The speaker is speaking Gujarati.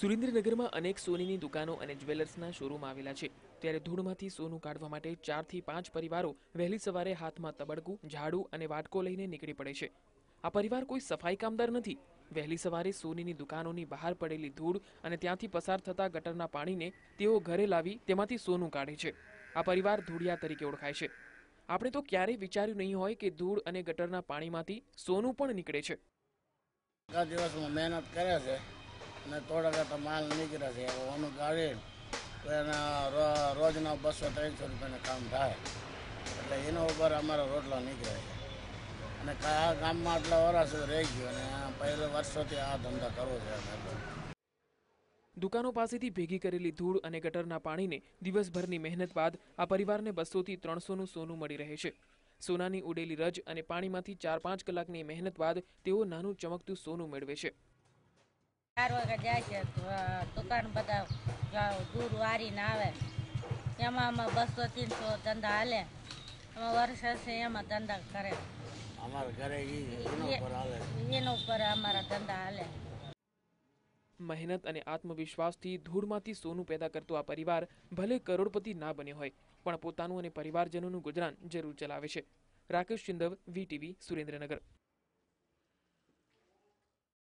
સુરેન્દ્રનગરમાં અનેક સોનીની દુકાનો અને જ્વેલર્સના શોરૂમ આવેલા છે. ત્યારે ધૂળમાંથી સોનું કાઢવા માટે ચારથી પાંચ પરિવારો વહેલી સવારે હાથમાં તબડકું, ઝાડુ અને વાટકો લઈને નીકળી પડે છે. આ પરિવાર કોઈ સફાઈ કામદાર નથી. વહેલી સવારે સોનીની દુકાનોની બહાર પડેલી ધૂળ અને ત્યાંથી પસાર થતા ગટરના પાણીને તેઓ ઘરે લાવી તેમાંથી સોનું કાઢે છે. આ પરિવાર ધૂળિયા તરીકે ઓળખાય છે. આપણે તો ક્યારેય વિચાર્યું નહીં હોય કે ધૂળ અને ગટરના પાણીમાંથી સોનું પણ નીકળે છે. મહેનત કરે છે. અને થોડા ઘણા માલ નીકળે છે. ઓનું ગાળી એના રોજના બસો ત્રણસો રૂપિયાનું કામ થાય. એટલે એના ઉપર અમારા રોટલા નીકળે છે. અને આ ગામમાં આટલા વર્ષ રહી ગયો અને પહેલા વર્ષોથી આ ધંધા કરવો છે દુકાનો પાસેથી ભેગી કરેલી ધૂળ અને ગટરના પાણીને દિવસભરની મહેનત બાદ આ પરિવારને બસોથી ત્રણસોનું સોનું મળી રહે છે. સોનાની ઉડેલી રજ અને પાણીમાંથી ચાર પાંચ કલાકની મહેનત બાદ તેઓ નાનું ચમકતું સોનું મેળવે છે. ચાર વાગે જાય છે દુકાન બધા દૂર વારીને આવે. એમાં અમે બસો ત્રણસો ધંધા હાલે. અમે વર્ષ હશે એમાં ધંધા કરે. અમારા ઘરે ઉપર એના ઉપર અમારા ધંધા હાલે. મહેનત અને આત્મવિશ્વાસથી ધૂળમાંથી સોનું પેદા કરતો આ પરિવાર ભલે કરોડપતિ ના બન્યો હોય પણ પોતાનું અને પરિવારજનોનું ગુજરાન જરૂર ચલાવે છે. રાકેશ ચિંદવ વીટીવી સુરેન્દ્રનગર.